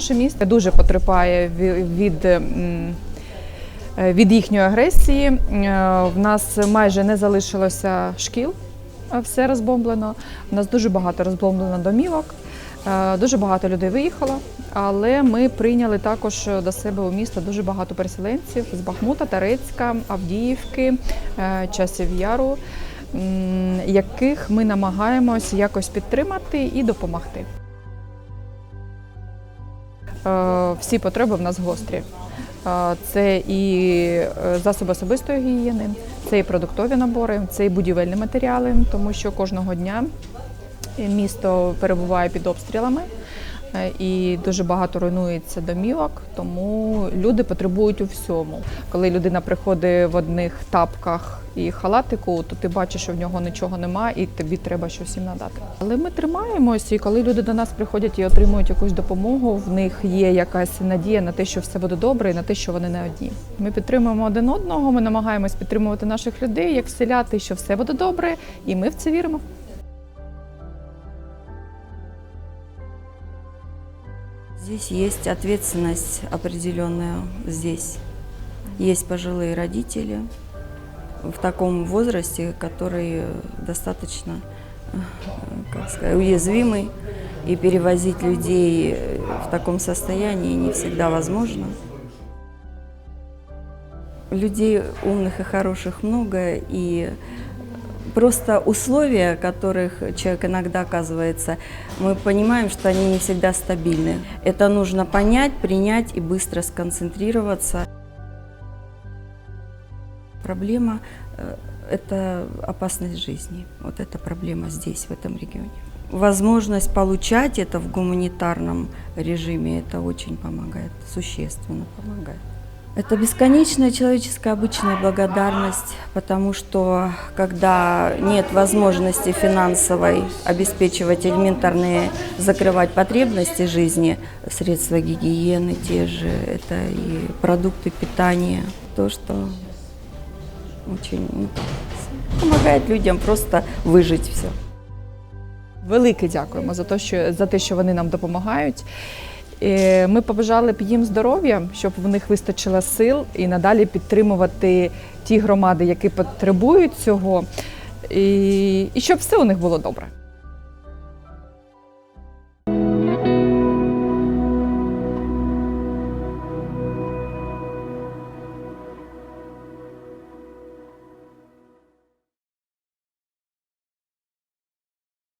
Наше місто дуже потерпає від. е, Від їхньої агресії Е, в нас майже не залишилося шкіл, все розбомблено. У нас дуже багато розбомблено домівок, е, дуже багато людей виїхало. Але ми прийняли також до себе у місто дуже багато переселенців з Бахмута, Тарецька, Авдіївки, Часів Яру, яких ми намагаємось якось підтримати і допомогти. Е, Всі потреби в нас гострі. Е, Це і е, засоби особистої гігієни, це і продуктові набори, це і будівельні матеріали, тому що кожного дня місто перебуває під обстрілами. Е, І дуже багато руйнується домівок, тому люди потребують у всьому. Коли людина приходить в одних тапках і халатику, то ти бачиш, що в нього нічого нема, і тобі треба щось їм надати. Але ми тримаємось, і коли люди до нас приходять і отримують якусь допомогу, в них є якась надія на те, що все буде добре, і на те, що вони не одні. Ми підтримуємо один одного. Ми намагаємось підтримувати наших людей, як вселяти, що все буде добре, і ми в це віримо. Здесь есть ответственность определенная. Здесь есть пожилые родители в таком возрасте, который достаточно как сказать, уязвимый. И перевозить людей в таком состоянии не всегда возможно. Людей умных и хороших много, и просто условия, которых человек иногда оказывается, мы понимаем, что они не всегда стабильны. Это нужно понять, принять и быстро сконцентрироваться. Проблема э, – это опасность жизни. Вот эта проблема здесь, в этом регионе. Возможность получать это в гуманитарном режиме, это очень помогает, существенно помогает. Это бесконечная человеческая обычная благодарность, потому что когда нет возможности финансовой обеспечивать элементарные, закрывать потребности жизни, средства гигиены те же, это и продукты питания, то, что очень ну, помогает людям просто выжить все. Велике дякуємо за те, що за те, що вони нам допомагають. Ми побажали б їм здоров'я, щоб в них вистачило сил і надалі підтримувати ті громади, які потребують цього, і, і щоб все у них було добре.